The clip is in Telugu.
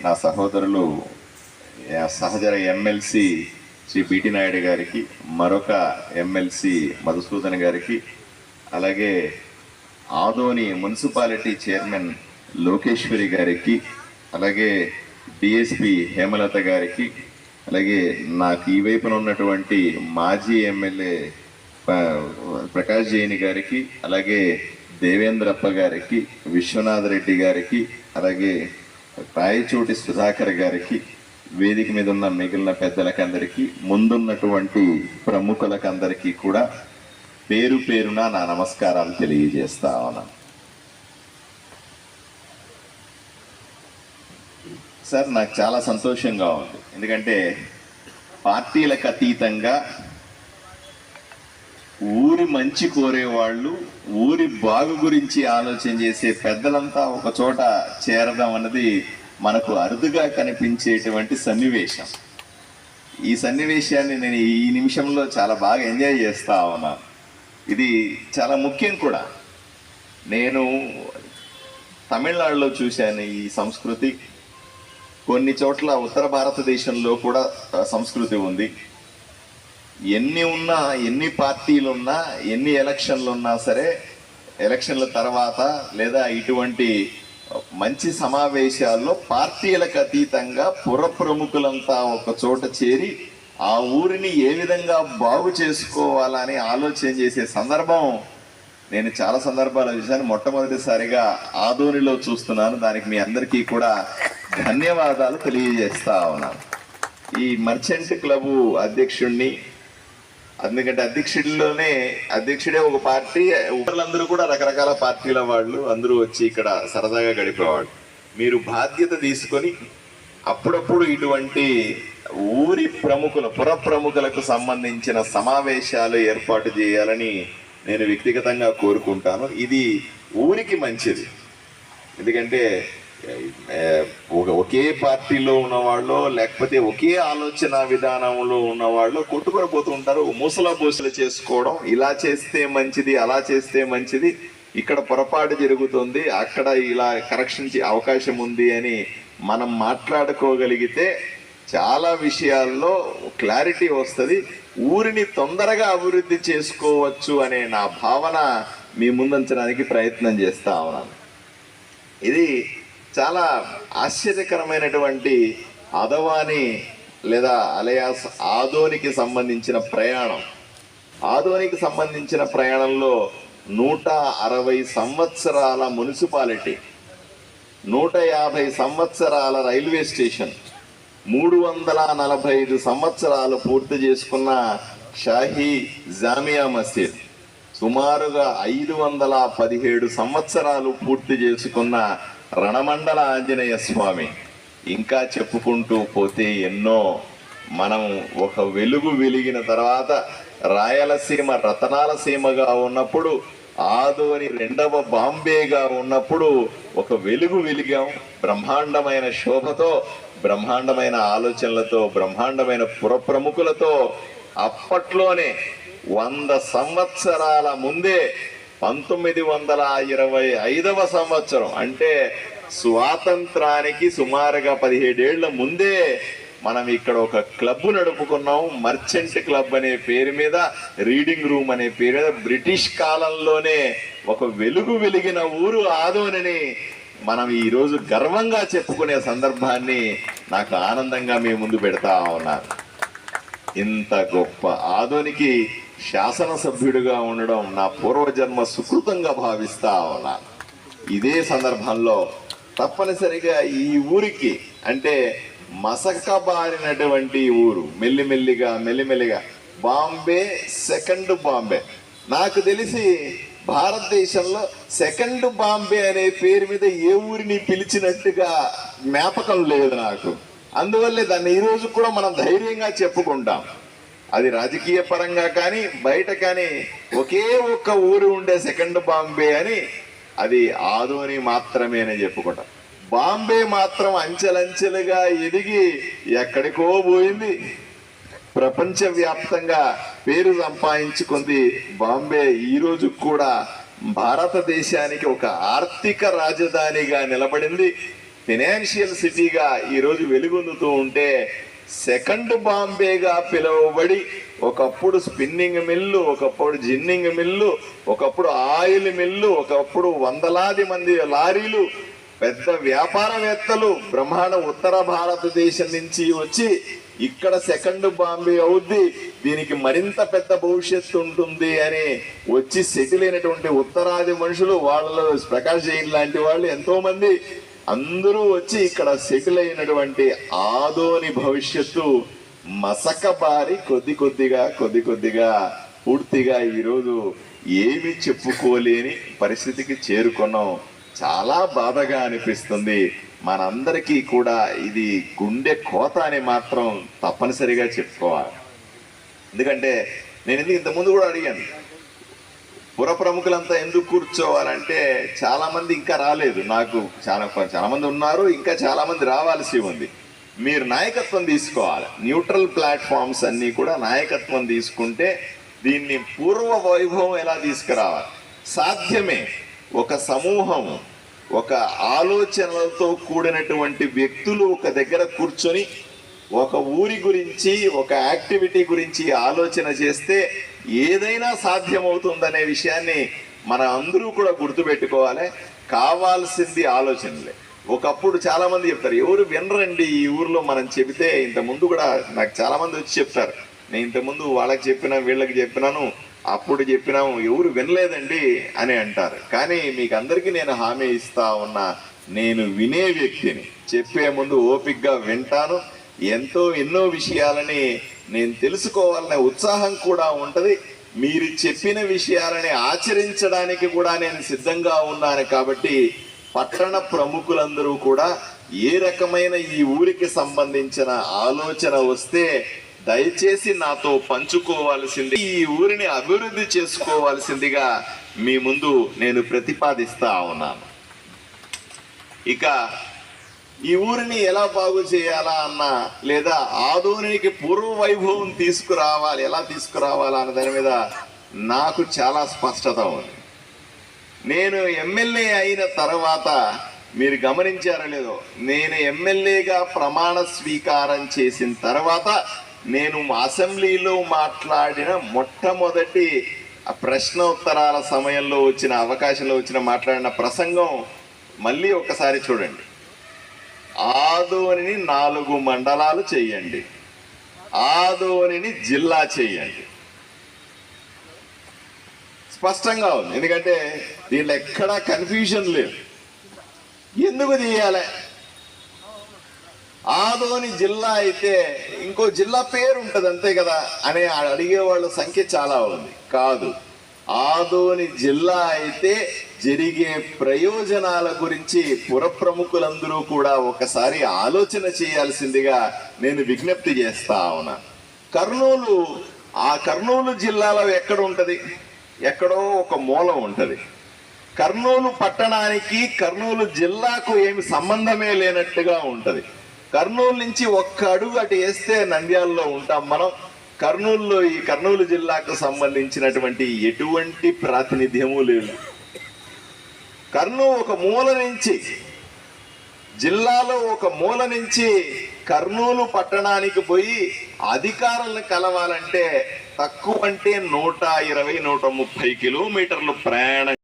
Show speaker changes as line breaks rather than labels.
నా సహోదరులు ఆ, సహచర ఎమ్మెల్సీ శ్రీ బిటి నాయుడు గారికి మరొక ఎమ్మెల్సీ మధుసూదన్ గారికి అలాగే ఆదోని మున్సిపాలిటీ చైర్మన్ లోకేశ్వరి గారికి అలాగే డిఎస్పి హేమలత గారికి అలాగే నాకు ఈ వైపున ఉన్నటువంటి మాజీ ఎమ్మెల్యే ప్రకాష్ జైని గారికి అలాగే దేవేంద్రప్ప గారికి విశ్వనాథ్ రెడ్డి గారికి అలాగే రాయచోటి సుధాకర్ గారికి వేదిక మీద ఉన్న మిగిలిన పెద్దలకందరికీ ముందున్నటువంటి ప్రముఖులకందరికీ కూడా పేరు పేరున నా నమస్కారాలు తెలియజేస్తా ఉన్నాను సార్ నాకు చాలా సంతోషంగా ఉంది. ఎందుకంటే పార్టీలకు అతీతంగా ఊరి మంచి కోరేవాళ్ళు ఊరి బాగు గురించి ఆలోచన చేసే పెద్దలంతా ఒక చోట చేరడం అన్నది మనకు అరుదుగా కనిపించేటువంటి సన్నివేశం. ఈ సన్నివేశాన్ని నేను ఈ నిమిషంలో చాలా బాగా ఎంజాయ్ చేస్తా ఉన్నాను ఇది చాలా ముఖ్యం కూడా. నేను తమిళనాడులో చూశాను ఈ సంస్కృతి. కొన్ని చోట్ల ఉత్తర భారతదేశంలో కూడా సంస్కృతి ఉంది. ఎన్ని ఉన్నా ఎన్ని పార్టీలు ఉన్నా ఎన్ని ఎలక్షన్లు ఉన్నా సరే ఎలక్షన్ల తర్వాత లేదా ఇటువంటి మంచి సమావేశాల్లో పార్టీలకు అతీతంగా పుర ప్రముఖులంతా ఒక చోట చేరి ఆ ఊరిని ఏ విధంగా బాగు చేసుకోవాలని ఆలోచన చేసే సందర్భం నేను చాలా సందర్భాలు చూశాను. మొట్టమొదటిసారిగా ఆదోనిలో చూస్తున్నాను. దానికి మీ అందరికీ కూడా ధన్యవాదాలు తెలియజేస్తా ఉన్నాను. ఈ మర్చెంట్ క్లబ్ అధ్యక్షుణ్ణి ఎందుకంటే అధ్యక్షుడిలోనే అధ్యక్షుడే ఒక పార్టీ ఉపరులందరూ కూడా రకరకాల పార్టీల వాళ్ళు అందరూ వచ్చి ఇక్కడ సరదాగా గడిపేవాళ్ళు. మీరు బాధ్యత తీసుకొని అప్పుడప్పుడు ఇటువంటి ఊరి ప్రముఖుల పుర ప్రముఖులకు సంబంధించిన సమావేశాలు ఏర్పాటు చేయాలని నేను వ్యక్తిగతంగా కోరుకుంటాను. ఇది ఊరికి మంచిది. ఎందుకంటే ఒక eh, ఒకే పార్టీలో ఉన్నవాళ్ళు లేకపోతే ఒకే ఆలోచన విధానంలో ఉన్నవాళ్ళు కొట్టుకొని పోతూ ఉంటారు మూసల పూసలు చేసుకోవడం ఇలా చేస్తే మంచిది అలా చేస్తే మంచిది ఇక్కడ పొరపాటు జరుగుతుంది అక్కడ ఇలా కరెక్షన్ అవకాశం ఉంది అని మనం మాట్లాడుకోగలిగితే చాలా విషయాల్లో క్లారిటీ వస్తుంది. ఊరిని తొందరగా అభివృద్ధి చేసుకోవచ్చు అనే నా భావన మీ ముందంచడానికి ప్రయత్నం చేస్తా ఉన్నాను. ఇది చాలా ఆశ్చర్యకరమైనటువంటి అదవాని లేదా అలయాస్ ఆదోనికి సంబంధించిన ప్రయాణం. ఆదోనికి సంబంధించిన ప్రయాణంలో నూట అరవై సంవత్సరాల మున్సిపాలిటీ నూట యాభై సంవత్సరాల రైల్వే స్టేషన్ మూడు వందల నలభై ఐదు సంవత్సరాలు పూర్తి చేసుకున్న షాహీ జామియా మసీద్ సుమారుగా ఐదు వందల పదిహేడు సంవత్సరాలు పూర్తి చేసుకున్న రణమండల ఆంజనేయ స్వామి. ఇంకా చెప్పుకుంటూ పోతే ఎన్నో. మనం ఒక వెలుగు వెలిగిన తర్వాత రాయలసీమ రతనాల సీమగా ఉన్నప్పుడు ఆదోని రెండవ బాంబేగా ఉన్నప్పుడు ఒక వెలుగు వెలిగాం. బ్రహ్మాండమైన శోభతో బ్రహ్మాండమైన ఆలోచనలతో బ్రహ్మాండమైన పురప్రముఖులతో. అప్పట్లోనే వంద సంవత్సరాల ముందే పంతొమ్మిది వందల ఇరవై ఐదవ సంవత్సరం. అంటే స్వాతంత్రానికి సుమారుగా పదిహేడేళ్ళ ముందే మనం ఇక్కడ ఒక క్లబ్ నడుపుకున్నాం. మర్చెంట్ క్లబ్ అనే పేరు మీద రీడింగ్ రూమ్ అనే పేరు మీద బ్రిటిష్ కాలంలోనే ఒక వెలుగు వెలిగిన ఊరు ఆదోనని మనం ఈరోజు గర్వంగా చెప్పుకునే సందర్భాన్ని నాకు ఆనందంగా మీ ముందు పెడతా ఉన్నారు. ఇంత గొప్ప ఆదోనికి శాసనసభ్యుడిగా ఉండడం నా పూర్వజన్మ సుకృతంగా భావిస్తా ఉన్నాను ఇదే సందర్భంలో తప్పనిసరిగా ఈ ఊరికి అంటే మసకబారినటువంటి ఊరు మెల్లిమెల్లిగా మెల్లిమెల్లిగా బాంబే సెకండ్ బాంబే. నాకు తెలిసి భారతదేశంలో సెకండ్ బాంబే అనే పేరు మీద ఏ ఊరిని పిలిచినట్టుగా జ్ఞాపకం లేదు నాకు. అందువల్లే దాన్ని ఈరోజు కూడా మనం ధైర్యంగా చెప్పుకుంటాం. అది రాజకీయ పరంగా కానీ బయట కానీ ఒకే ఒక్క ఊరు ఉండే సెకండ్ బాంబే అని అది ఆదోని మాత్రమే అని చెప్పుకుంటాం. బాంబే మాత్రం అంచెలంచెలుగా ఎదిగి ఎక్కడికో పోయింది. ప్రపంచవ్యాప్తంగా పేరు సంపాదించుకుంది బాంబే. ఈ రోజు కూడా భారతదేశానికి ఒక ఆర్థిక రాజధానిగా నిలబడింది. ఫినాన్షియల్ సిటీగా ఈరోజు వెలుగొందుతూ ఉంటే సెకండ్ బాంబేగా పిలువబడి ఒకప్పుడు స్పిన్నింగ్ మిల్లు ఒకప్పుడు జిన్నింగ్ మిల్లు ఒకప్పుడు ఆయిల్ మిల్లు ఒకప్పుడు వందలాది మంది లారీలు పెద్ద వ్యాపారవేత్తలు బ్రహ్మాండ ఉత్తర భారతదేశం నుంచి వచ్చి ఇక్కడ సెకండ్ బాంబే అవుద్ది. దీనికి మరింత పెద్ద భవిష్యత్తు ఉంటుంది అని వచ్చి సెటిల్ అయినటువంటి ఉత్తరాది మనుషులు వాళ్ళలో ప్రకాష్ జైన్ లాంటి వాళ్ళు ఎంతో మంది అందరూ వచ్చి ఇక్కడ సెటిల్ అయినటువంటి ఆదోని భవిష్యత్తు మసక బారి కొద్ది కొద్దిగా కొద్ది కొద్దిగా పూర్తిగా ఈరోజు ఏమి చెప్పుకోలేని పరిస్థితికి చేరుకున్నాం. చాలా బాధగా అనిపిస్తుంది. మనందరికీ కూడా ఇది గుండె కోత అని మాత్రం తప్పనిసరిగా చెప్పుకోవాలి. ఎందుకంటే నేను ఎందుకు ఇంతకుముందు కూడా అడిగాను పుర ప్రముఖులంతా ఎందుకు కూర్చోవాలంటే చాలామంది ఇంకా రాలేదు. నాకు చాలా చాలామంది ఉన్నారు ఇంకా చాలామంది రావాల్సి ఉంది. మీరు నాయకత్వం తీసుకోవాలి. న్యూట్రల్ ప్లాట్ఫామ్స్ అన్నీ కూడా నాయకత్వం తీసుకుంటే దీన్ని పూర్వ వైభవం ఎలా తీసుకురావాలి? సాధ్యమే. ఒక సమూహం ఒక ఆలోచనలతో కూడినటువంటి వ్యక్తులు ఒక దగ్గర కూర్చొని ఒక ఊరి గురించి ఒక యాక్టివిటీ గురించి ఆలోచన చేస్తే ఏదైనా సాధ్యమవుతుందనే విషయాన్ని మన అందరూ కూడా గుర్తుపెట్టుకోవాలి. కావాల్సింది ఆలోచనలే. ఒకప్పుడు చాలామంది చెప్తారు ఎవరు వినరండి ఈ ఊర్లో మనం చెబితే ఇంత ముందు కూడా నాకు చాలామంది వచ్చి చెప్తారు. నేను ఇంత ముందు వాళ్ళకి చెప్పినా వీళ్ళకి చెప్పినాను అప్పుడు చెప్పినాము ఎవరు వినలేదండి అని అంటారు. కానీ మీకు అందరికీ నేను హామీ ఇస్తా ఉన్నా నేను వినే వ్యక్తిని. చెప్పే ముందు ఓపిక్గా వింటాను. ఎంతో ఎన్నో విషయాలని నేను తెలుసుకోవాలనే ఉత్సాహం కూడా ఉంటుంది. మీరు చెప్పిన విషయాలని ఆచరించడానికి కూడా నేను సిద్ధంగా ఉన్నాను కాబట్టి పట్టణ ప్రముఖులందరూ కూడా ఏ రకమైన ఈ ఊరికి సంబంధించిన ఆలోచన వస్తే దయచేసి నాతో పంచుకోవాల్సింది ఈ ఊరిని అభివృద్ధి చేసుకోవాల్సిందిగా మీ ముందు నేను ప్రతిపాదిస్తా ఉన్నాను. ఇక ఈ ఊరిని ఎలా బాగు చేయాలా అన్న లేదా ఆధునికి పూర్వ వైభవం తీసుకురావాలి ఎలా తీసుకురావాలా అన్న దాని మీద నాకు చాలా స్పష్టత ఉంది. నేను ఎమ్మెల్యే అయిన తర్వాత మీరు గమనించారో లేదో నేను ఎమ్మెల్యేగా ప్రమాణ స్వీకారం చేసిన తర్వాత నేను అసెంబ్లీలో మాట్లాడిన మొట్టమొదటి ఆ ప్రశ్నోత్తరాల సమయంలో వచ్చిన అవకాశంలో వచ్చిన మాట్లాడిన ప్రసంగం మళ్ళీ ఒకసారి చూడండి. ఆదోనిని నాలుగు మండలాలు చేయండి. ఆదోనిని జిల్లా చేయండి. స్పష్టంగా ఉంది. ఎందుకంటే దీంట్లో ఎక్కడా కన్ఫ్యూజన్ లేదు. ఎందుకు తీయాలి? ఆదోని జిల్లా అయితే ఇంకో జిల్లా పేరు ఉంటుంది అంతే కదా? అని అడిగే వాళ్ళ సంఖ్య చాలా ఉంది. కాదు. ఆదోని జిల్లా అయితే జరిగే ప్రయోజనాల గురించి పుర ప్రముఖులందరూ కూడా ఒకసారి ఆలోచన చేయాల్సిందిగా నేను విజ్ఞప్తి చేస్తా ఉన్నా. కర్నూలు ఆ కర్నూలు జిల్లాలో ఎక్కడ ఉంటుంది? ఎక్కడో ఒక మూలం ఉంటుంది. కర్నూలు పట్టణానికి కర్నూలు జిల్లాకు ఏమి సంబంధమే లేనట్టుగా ఉంటుంది. కర్నూలు నుంచి ఒక్క అడుగు అటు వేస్తే నంద్యాలలో ఉంటాం మనం. కర్నూలులో ఈ కర్నూలు జిల్లాకు సంబంధించినటువంటి ఎటువంటి ప్రాతినిధ్యము లేదు. కర్నూలు ఒక మూల నుంచి జిల్లాలో ఒక మూల నుంచి కర్నూలు పట్టణానికి పోయి అధికారులను కలవాలంటే తక్కువ అంటే నూట ఇరవై నూట ముప్పై కిలోమీటర్లు ప్రయాణం